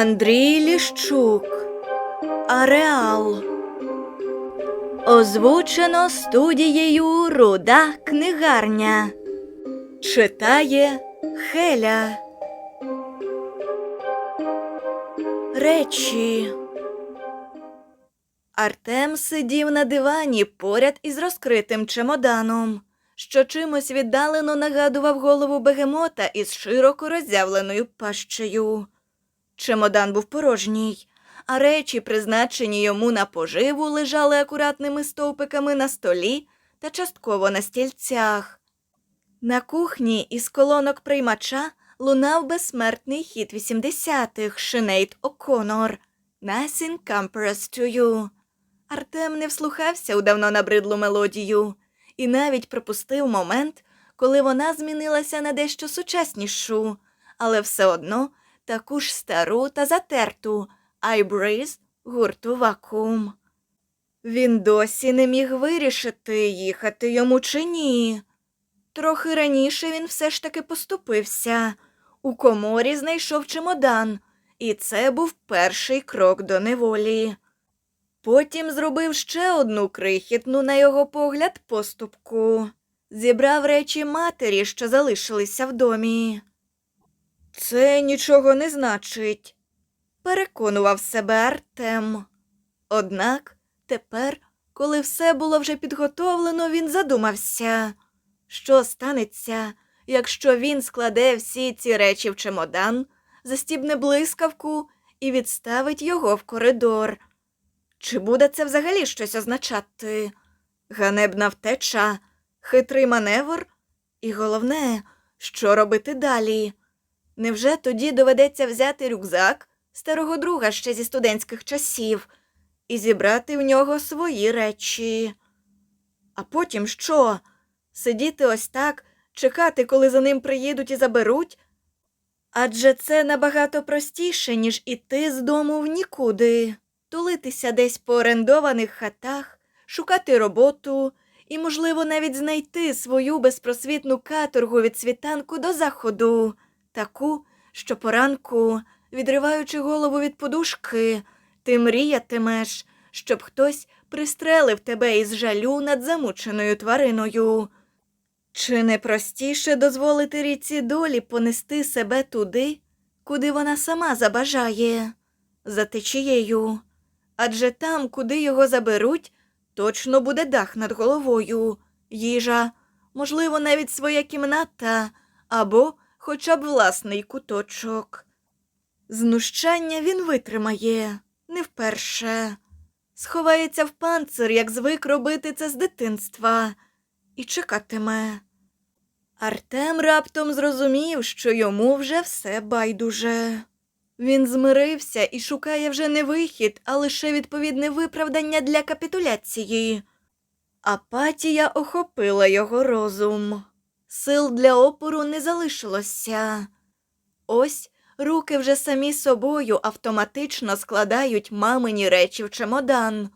Андрій Ліщук. Ареал. Озвучено студією Руда книгарня. Читає Хеля. Речі. Артем сидів на дивані поряд із розкритим чемоданом, що чимось віддалено нагадував голову бегемота із широко роззявленою пащею. Чемодан був порожній, а речі, призначені йому на поживу, лежали акуратними стовпиками на столі та частково на стільцях. На кухні із колонок приймача лунав безсмертний хіт 80-х Шинейт О'Конор «Nothing compares to you». Артем не вслухався у давно набридлу мелодію і навіть пропустив момент, коли вона змінилася на дещо сучаснішу, але все одно таку ж стару та затерту «I Breathe» гурту Вакуум. Він досі не міг вирішити, їхати йому чи ні. Трохи раніше він все ж таки поступився. У коморі знайшов чемодан, і це був перший крок до неволі. Потім зробив ще одну крихітну, на його погляд, поступку. Зібрав речі матері, що залишилися в домі. Це нічого не значить, переконував себе Артем. Однак тепер, коли все було вже підготовлено, він задумався, що станеться, якщо він складе всі ці речі в чемодан, застібне блискавку і відставить його в коридор. Чи буде це взагалі щось означати? Ганебна втеча, хитрий маневр? І головне, що робити далі? Невже тоді доведеться взяти рюкзак старого друга ще зі студентських часів і зібрати в нього свої речі? А потім що? Сидіти ось так, чекати, коли за ним приїдуть і заберуть? Адже це набагато простіше, ніж іти з дому в нікуди, тулитися десь по орендованих хатах, шукати роботу і, можливо, навіть знайти свою безпросвітну каторгу від світанку до заходу, таку, що поранку, відриваючи голову від подушки, ти мріятимеш, щоб хтось пристрелив тебе із жалю над замученою твариною. Чи не простіше дозволити ріці долі понести себе туди, куди вона сама забажає, за течією? Адже там, куди його заберуть, точно буде дах над головою, їжа, можливо, навіть своя кімната або хоча б власний куточок. Знущання він витримає не вперше, сховається в панцир, як звик робити це з дитинства, і чекатиме. Артем раптом зрозумів, що йому вже все байдуже. Він змирився і шукає вже не вихід, а лише відповідне виправдання для капітуляції. Апатія охопила його розум. Сил для опору не залишилося. Ось руки вже самі собою автоматично складають мамині речі в чемодан,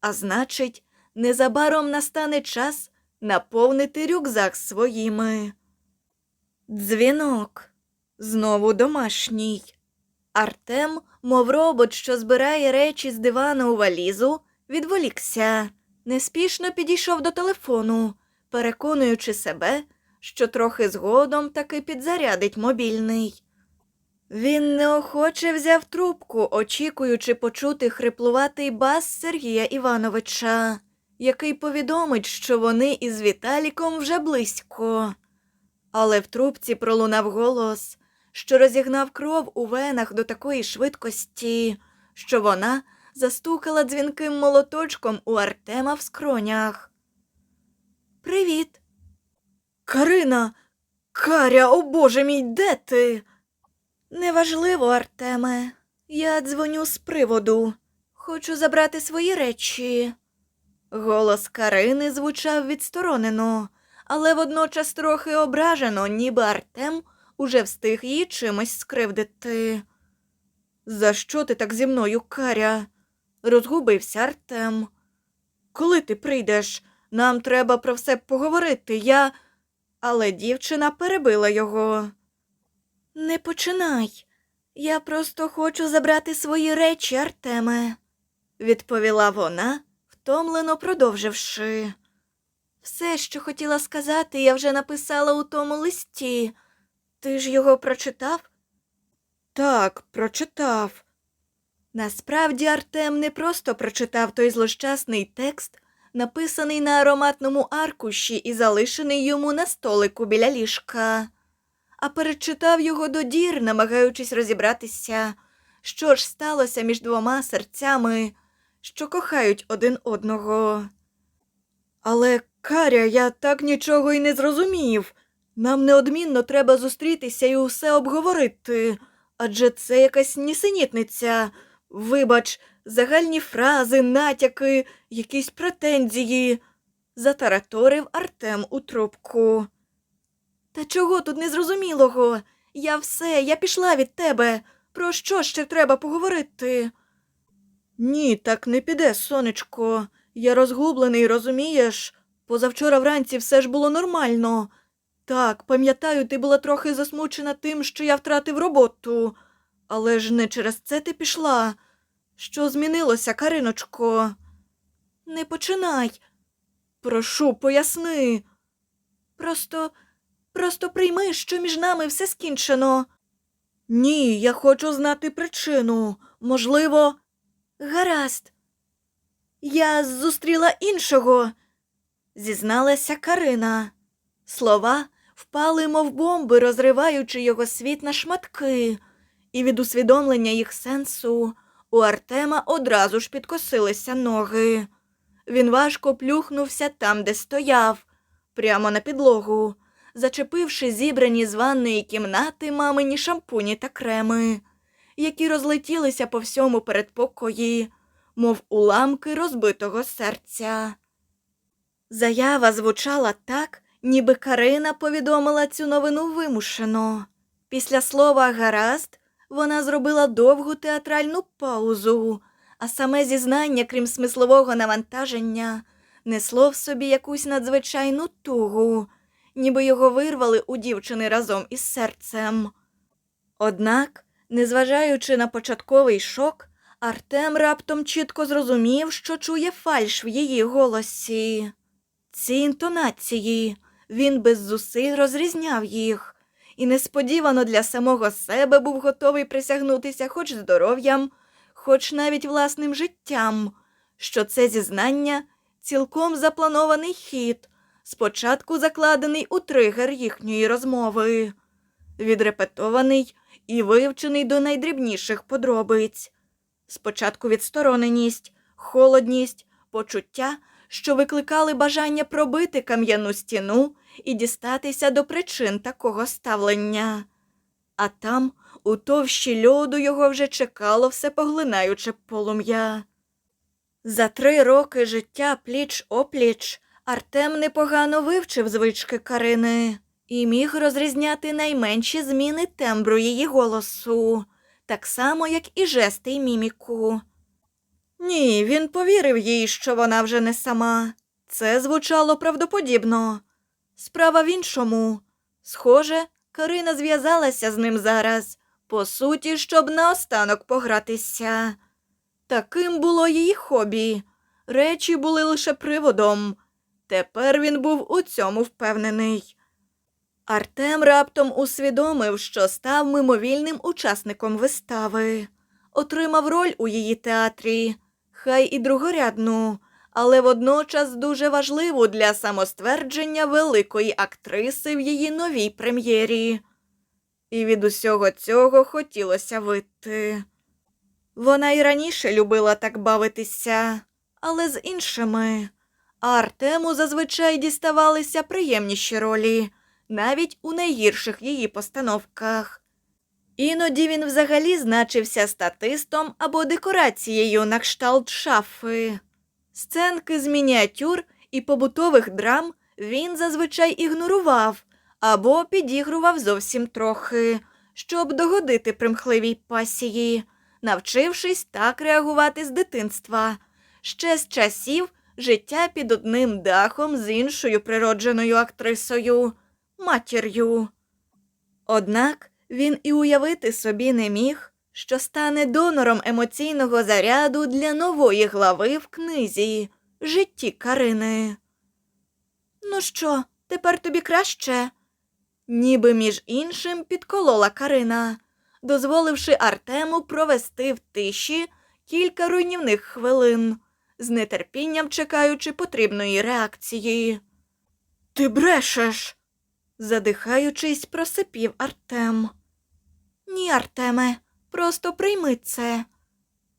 а значить, незабаром настане час наповнити рюкзак своїми. Дзвінок знову домашній. Артем, мов робот, що збирає речі з дивана у валізу, відволікся, неспішно підійшов до телефону, переконуючи себе, що трохи згодом таки підзарядить мобільний. Він неохоче взяв трубку, очікуючи почути хриплуватий бас Сергія Івановича, який повідомить, що вони із Віталіком вже близько. Але в трубці пролунав голос, що розігнав кров у венах до такої швидкості, що вона застукала дзвінким молоточком у Артема в скронях. Привіт. Карина, Каря, о боже мій, де ти? Неважливо, Артеме. Я дзвоню з приводу. Хочу забрати свої речі. Голос Карини звучав відсторонено, але водночас трохи ображено, ніби Артем уже встиг її чимось скривдити. За що ти так зі мною, Каря? розгубився Артем. Коли ти прийдеш? Нам треба про все поговорити. Я. Але дівчина перебила його. Не починай. Я просто хочу забрати свої речі, Артеме, відповіла вона, втомлено продовживши. Все, що хотіла сказати, я вже написала у тому листі. Ти ж його прочитав? Так, прочитав. Насправді Артем не просто прочитав той злощасний текст, написаний на ароматному аркуші і залишений йому на столику біля ліжка, а перечитав його до дір, намагаючись розібратися, що ж сталося між двома серцями, що кохають один одного. Але, Каря, я так нічого й не зрозумів. Нам неодмінно треба зустрітися і усе обговорити, адже це якась нісенітниця. Вибач, загальні фрази, натяки, якісь претензії, затараторив Артем у трубку. Та чого тут незрозумілого? Я все, я пішла від тебе. Про що ще треба поговорити? Ні, так не піде, сонечко. Я розгублений, розумієш? Позавчора вранці все ж було нормально. Так, пам'ятаю, ти була трохи засмучена тим, що я втратив роботу. Але ж не через це ти пішла. Що змінилося, Кариночко? Не починай. Прошу, поясни. Просто, просто прийми, що між нами все скінчено. Ні, я хочу знати причину. Можливо, гаразд. Я зустріла іншого, зізналася Карина. Слова впали, мов бомби, розриваючи його світ на шматки, і від усвідомлення їх сенсу у Артема одразу ж підкосилися ноги. Він важко плюхнувся там, де стояв, прямо на підлогу, зачепивши зібрані з ванної кімнати мамині шампуні та креми, які розлетілися по всьому передпокої, мов уламки розбитого серця. Заява звучала так, ніби Карина повідомила цю новину вимушено. Після слова гаразд вона зробила довгу театральну паузу, а саме зізнання, крім смислового навантаження, несло в собі якусь надзвичайну тугу, ніби його вирвали у дівчини разом із серцем. Однак, незважаючи на початковий шок, Артем раптом чітко зрозумів, що чує фальш в її голосі. Ці інтонації він без зусиль розрізняв їх і несподівано для самого себе був готовий присягнутися хоч здоров'ям, хоч навіть власним життям, що це зізнання цілком запланований хід, спочатку закладений у тригер їхньої розмови, відрепетований і вивчений до найдрібніших подробиць. Спочатку відстороненість, холодність, почуття, що викликали бажання пробити кам'яну стіну і дістатися до причин такого ставлення. А там, у товщі льоду, його вже чекало всепоглинаюче полум'я. За три роки життя пліч опліч Артем непогано вивчив звички Карини і міг розрізняти найменші зміни тембру її голосу, так само, як і жести й міміку. Ні, він повірив їй, що вона вже не сама. Це звучало правдоподібно. Справа в іншому. Схоже, Карина зв'язалася з ним зараз, по суті, щоб наостанок погратися. Таким було її хобі. Речі були лише приводом. Тепер він був у цьому впевнений. Артем раптом усвідомив, що став мимовільним учасником вистави, отримав роль у її театрі, хай і другорядну, але водночас дуже важливу для самоствердження великої актриси в її новій прем'єрі. І від усього цього хотілося вийти. Вона й раніше любила так бавитися, але з іншими. А Артему зазвичай діставалися приємніші ролі, навіть у найгірших її постановках. Іноді він взагалі значився статистом або декорацією на кшталт шафи. Сценки з мініатюр і побутових драм він зазвичай ігнорував або підігрував зовсім трохи, щоб догодити примхливій пасії, навчившись так реагувати з дитинства, ще з часів життя під одним дахом з іншою природженою актрисою матір'ю. Однак Він і уявити собі не міг, що стане донором емоційного заряду для нової глави в книзі Житті Карини. Ну що, тепер тобі краще? Ніби між іншим підколола Карина, дозволивши Артему провести в тиші кілька руйнівних хвилин, з нетерпінням чекаючи потрібної реакції. Ти брешеш, задихаючись, просипів Артем. Ні, Артеме, просто прийми це.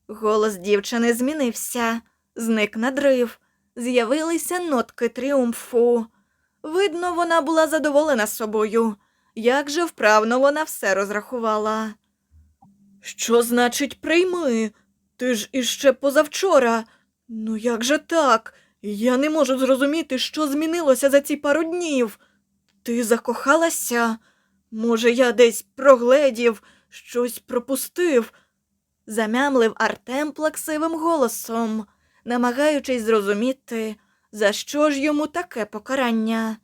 Голос дівчини змінився, зник надрив, з'явилися нотки тріумфу. Видно, вона була задоволена собою. Як же вправно вона все розрахувала. Що значить прийми? Ти ж іще позавчора. Ну як же так? Я не можу зрозуміти, що змінилося за ці пару днів. Ти закохалася? Може, я десь прогледів, щось пропустив? замямлив Артем плаксивим голосом, намагаючись зрозуміти, за що ж йому таке покарання.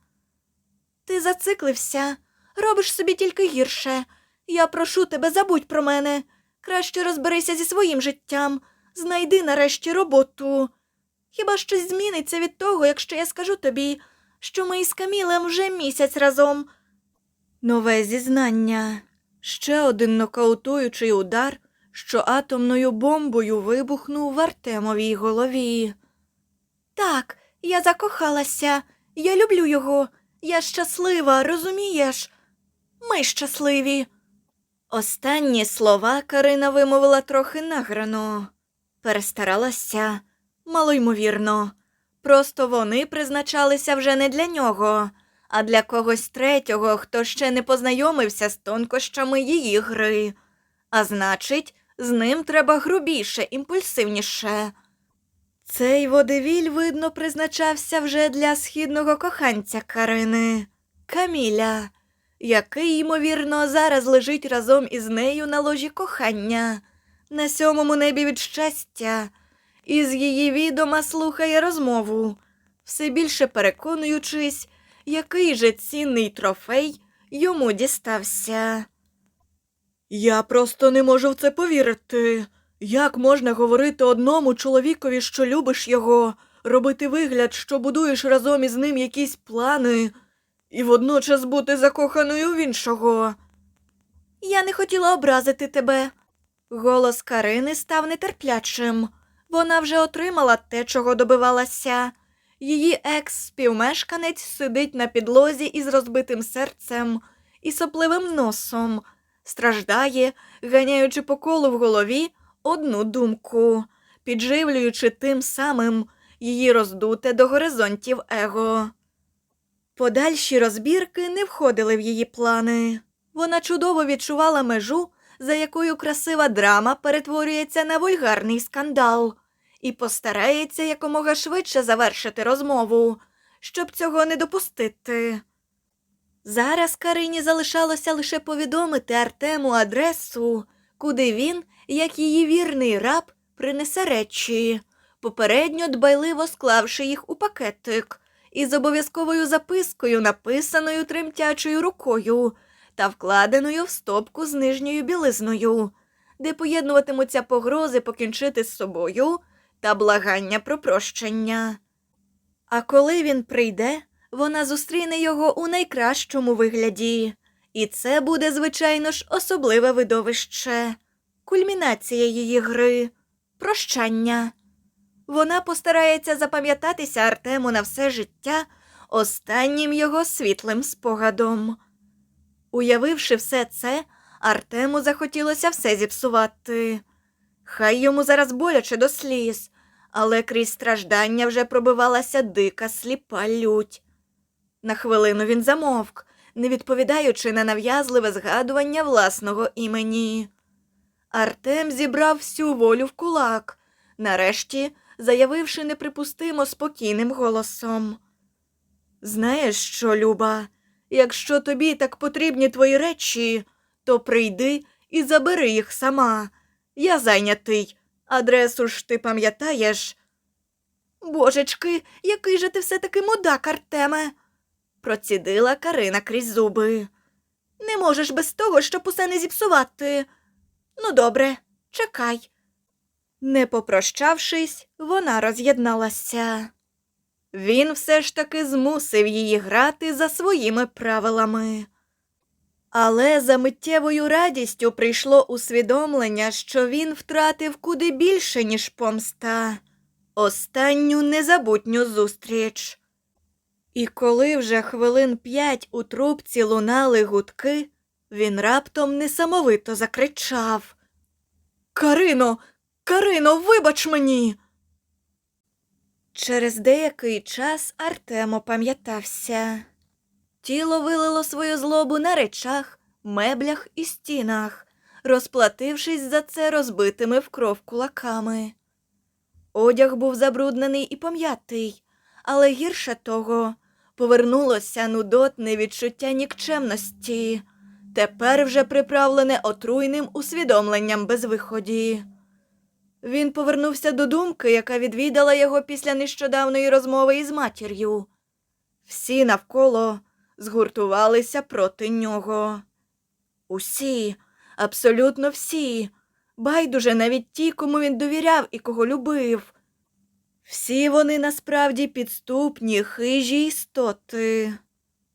Ти зациклився, робиш собі тільки гірше. Я прошу тебе, забудь про мене. Краще розберися зі своїм життям, знайди нарешті роботу. Хіба щось зміниться від того, якщо я скажу тобі, що ми із Камілем вже місяць разом. Нове зізнання. Ще один нокаутуючий удар, що атомною бомбою вибухнув в Артемовій голові. Так, я закохалася, я люблю його, я щаслива, розумієш? Ми щасливі. Останні слова Карина вимовила трохи награно. Перестаралася, малоймовірно. Просто вони призначалися вже не для нього, а для когось третього, хто ще не познайомився з тонкощами її гри. А значить, з ним треба грубіше, імпульсивніше. Цей водевіль, видно, призначався вже для східного коханця Карини Каміля, який, ймовірно, зараз лежить разом із нею на ложі кохання, на сьомому небі від щастя, і з її відома слухає розмову, все більше переконуючись, який же цінний трофей йому дістався. Я просто не можу в це повірити. Як можна говорити одному чоловікові, що любиш його, робити вигляд, що будуєш разом із ним якісь плани, і водночас бути закоханою в іншого? Я не хотіла образити тебе. Голос Карини став нетерплячим. Вона вже отримала те, чого добивалася. Її екс-співмешканець сидить на підлозі із розбитим серцем і сопливим носом, страждає, ганяючи по колу в голові одну думку, підживлюючи тим самим її роздуте до горизонтів его. Подальші розбірки не входили в її плани. Вона чудово відчувала межу, за якою красива драма перетворюється на вульгарний скандал, і постарається якомога швидше завершити розмову, щоб цього не допустити. Зараз Карині залишалося лише повідомити Артему адресу, куди він, як її вірний раб, принесе речі, попередньо дбайливо склавши їх у пакетик, із обов'язковою запискою, написаною тремтячою рукою та вкладеною в стопку з нижньою білизною, де поєднуватимуться погрози покінчити з собою та благання про прощення. А коли він прийде, вона зустріне його у найкращому вигляді, і це буде, звичайно ж, особливе видовище, кульмінація її гри, прощання. Вона постарається запам'ятатися Артему на все життя останнім його світлим спогадом. Уявивши все це, Артему захотілося все зіпсувати. Хай йому зараз боляче до сліз, але крізь страждання вже пробивалася дика сліпа лють. На хвилину він замовк, не відповідаючи на нав'язливе згадування власного імені. Артем зібрав всю волю в кулак, нарешті заявивши неприпустимо спокійним голосом. Знаєш що, Люба, якщо тобі так потрібні твої речі, то прийди і забери їх сама. Я зайнятий. Адресу ж ти пам'ятаєш? Божечки, який же ти все таки мудак, Артеме, процідила Карина крізь зуби. Не можеш без того, щоб усе не зіпсувати. Ну, добре, чекай. Не попрощавшись, вона роз'єдналася. Він все ж таки змусив її грати за своїми правилами. Але за миттєвою радістю прийшло усвідомлення, що він втратив куди більше, ніж помста, останню незабутню зустріч. І коли вже хвилин п'ять у трубці лунали гудки, він раптом несамовито закричав Карино, Карино, вибач мені. Через деякий час Артем опам'ятався. Тіло вилило свою злобу на речах, меблях і стінах, розплатившись за це розбитими в кров кулаками. Одяг був забруднений і пом'ятий, але гірше того повернулося нудотне відчуття нікчемності, тепер вже приправлене отруйним усвідомленням безвиході. Він повернувся до думки, яка відвідала його після нещодавної розмови із матір'ю. Всі навколо згуртувалися проти нього. Усі, абсолютно всі, байдуже навіть ті, кому він довіряв і кого любив. Всі вони насправді підступні, хижі істоти.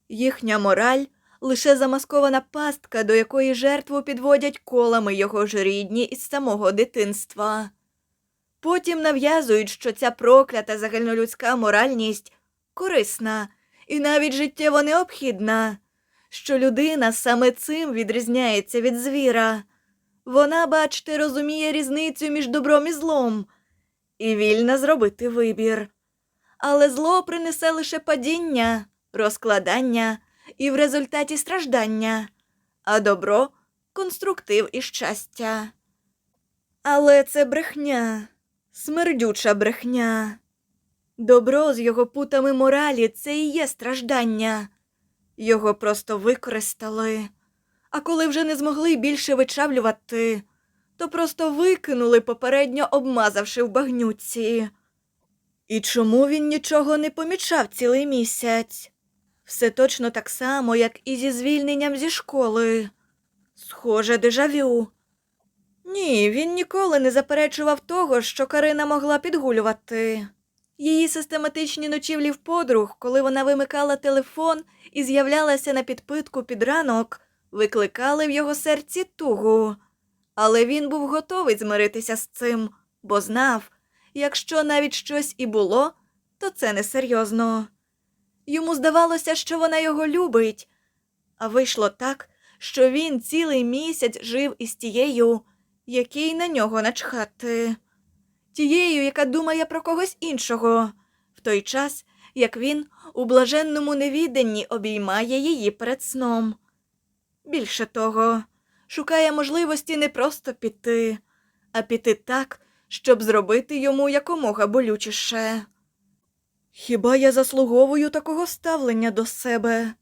Їхня мораль лише замаскована пастка, до якої жертву підводять колами його ж рідні із самого дитинства. Потім нав'язують, що ця проклята загальнолюдська моральність корисна і навіть життєво необхідна, що людина саме цим відрізняється від звіра. Вона, бачте, розуміє різницю між добром і злом і вільна зробити вибір. Але зло принесе лише падіння, розкладання і в результаті страждання, а добро конструктив і щастя. Але це брехня, смердюча брехня. Добро з його путами моралі це і є страждання. Його просто використали. А коли вже не змогли більше вичавлювати, то просто викинули, попередньо обмазавши в багнюці. І чому він нічого не помічав цілий місяць? Все точно так само, як і зі звільненням зі школи. Схоже, дежавю. Ні, він ніколи не заперечував того, що Карина могла підгулювати. Її систематичні ночівлі в подруг, коли вона вимикала телефон і з'являлася на підпитку під ранок, викликали в його серці тугу. Але він був готовий змиритися з цим, бо знав, якщо навіть щось і було, то це несерйозно. Йому здавалося, що вона його любить, а вийшло так, що він цілий місяць жив із тією, якій на нього начхати, тією, яка думає про когось іншого, в той час, як він у блаженному невіданні обіймає її перед сном. Більше того, шукає можливості не просто піти, а піти так, щоб зробити йому якомога болючіше. Хіба я заслуговую такого ставлення до себе?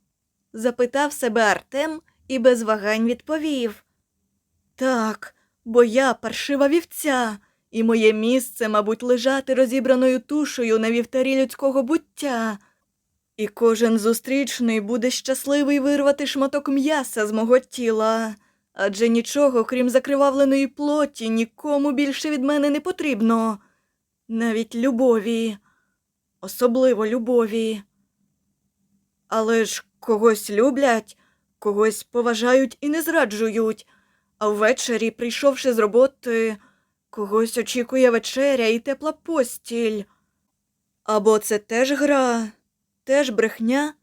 запитав себе Артем і без вагань відповів. Так, бо я паршива вівця, і моє місце, мабуть, лежати розібраною тушею на вівтарі людського буття. І кожен зустрічний буде щасливий вирвати шматок м'яса з мого тіла, адже нічого, крім закривавленої плоті, нікому більше від мене не потрібно, навіть любові, особливо любові. Але ж когось люблять, когось поважають і не зраджують, а ввечері, прийшовши з роботи, когось очікує вечеря і тепла постіль. Або це теж гра, теж брехня?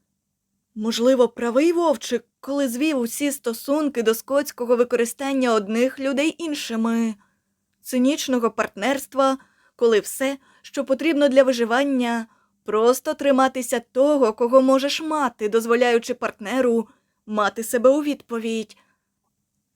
Можливо, правий вовчик, коли звів усі стосунки до скотського використання одних людей іншими, цинічного партнерства, коли все, що потрібно для виживання, просто триматися того, кого можеш мати, дозволяючи партнеру мати себе у відповідь.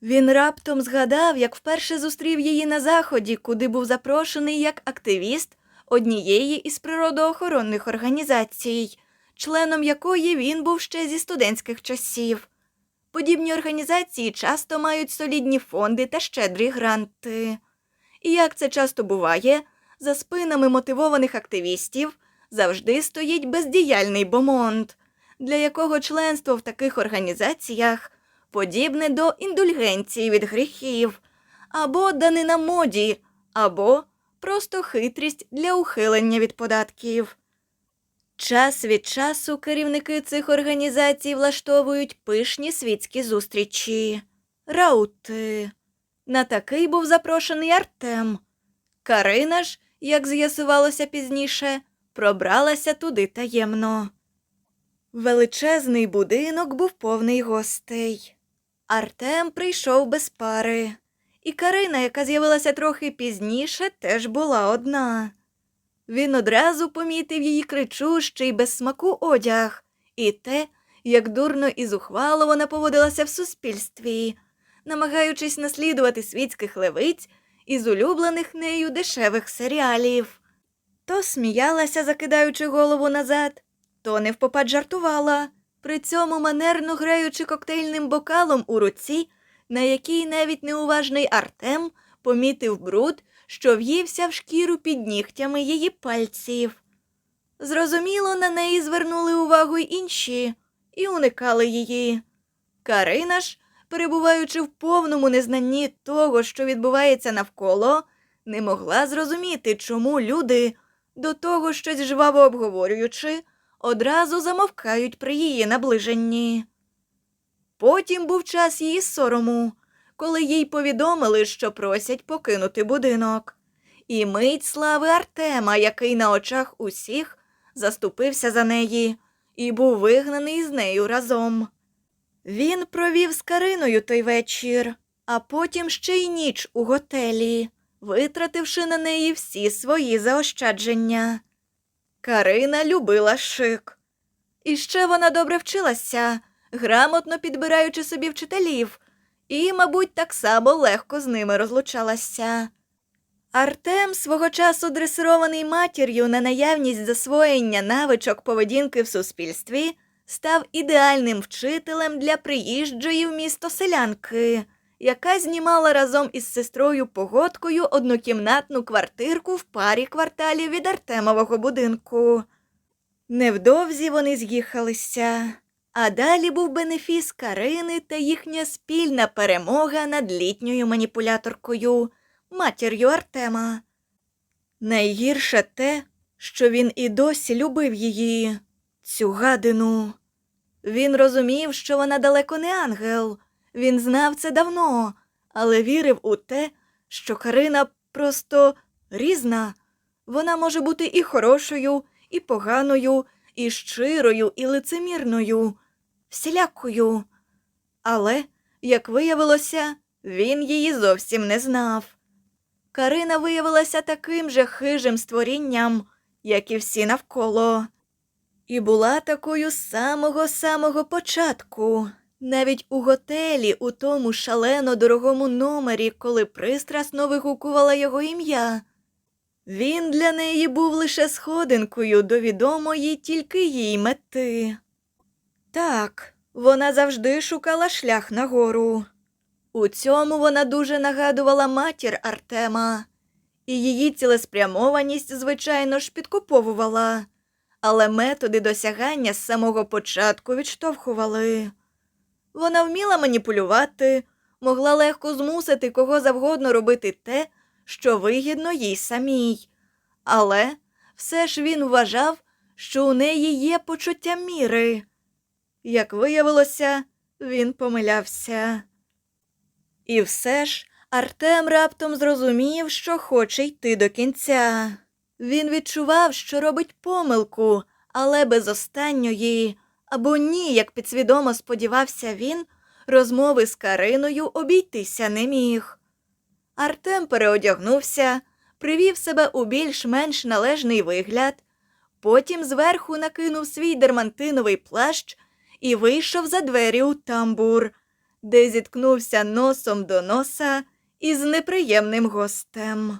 Він раптом згадав, як вперше зустрів її на заході, куди був запрошений як активіст однієї із природоохоронних організацій, членом якої він був ще зі студентських часів. Подібні організації часто мають солідні фонди та щедрі гранти. І як це часто буває, за спинами мотивованих активістів завжди стоїть бездіяльний бомонд, для якого членство в таких організаціях подібне до індульгенції від гріхів, або данина моді, або просто хитрість для ухилення від податків. Час від часу керівники цих організацій влаштовують пишні світські зустрічі. Раути. На такий був запрошений Артем. Карина ж, як з'ясувалося пізніше, пробралася туди таємно. Величезний будинок був повний гостей. Артем прийшов без пари, і Карина, яка з'явилася трохи пізніше, теж була одна. Він одразу помітив її кричущий без смаку одяг і те, як дурно і зухвало вона поводилася в суспільстві, намагаючись наслідувати світських левиць із улюблених нею дешевих серіалів. То сміялася, закидаючи голову назад, то невпопад жартувала, при цьому манерно граючи коктейльним бокалом у руці, на якій навіть неуважний Артем помітив бруд, що в'ївся в шкіру під нігтями її пальців. Зрозуміло, на неї звернули увагу й інші і уникали її. Карина ж, перебуваючи в повному незнанні того, що відбувається навколо, не могла зрозуміти, чому люди, до того щось жваво обговорюючи, одразу замовкають при її наближенні. Потім був час її сорому, коли їй повідомили, що просять покинути будинок. І мить слави Артема, який на очах усіх заступився за неї і був вигнаний з нею разом. Він провів з Кариною той вечір, а потім ще й ніч у готелі, витративши на неї всі свої заощадження. Карина любила шик. І ще вона добре вчилася, грамотно підбираючи собі вчителів, і, мабуть, так само легко з ними розлучалася. Артем, свого часу дресирований матір'ю на наявність засвоєння навичок поведінки в суспільстві, став ідеальним вчителем для приїжджої в місто селянки, яка знімала разом із сестрою погодкою однокімнатну квартирку в парі кварталів від Артемового будинку. Невдовзі вони з'їхалися, а далі був бенефіс Карини та їхня спільна перемога над літньою маніпуляторкою, матір'ю Артема. Найгірше те, що він і досі любив її, цю гадину. Він розумів, що вона далеко не ангел. Він знав це давно, але вірив у те, що Карина просто різна. Вона може бути і хорошою, і поганою, і щирою, і лицемірною, всілякою. Але, як виявилося, він її зовсім не знав. Карина виявилася таким же хижим створінням, як і всі навколо, і була такою самого самого початку. Навіть у готелі, у тому шалено дорогому номері, коли пристрасно вигукувала його ім'я. Він для неї був лише сходинкою до відомої тільки їй мети. Так, вона завжди шукала шлях нагору. У цьому вона дуже нагадувала матір Артема, і її цілеспрямованість, звичайно ж, підкуповувала, але методи досягання з самого початку відштовхували. Вона вміла маніпулювати, могла легко змусити кого завгодно робити те, що вигідно їй самій. Але все ж він вважав, що у неї є почуття міри. Як виявилося, він помилявся. І все ж Артем раптом зрозумів, що хоче йти до кінця. Він відчував, що робить помилку, але без останньої, або ні, як підсвідомо сподівався він, розмови з Кариною обійтися не міг. Артем переодягнувся, привів себе у більш-менш належний вигляд, потім зверху накинув свій дермантиновий плащ і вийшов за двері у тамбур, де зіткнувся носом до носа із неприємним гостем.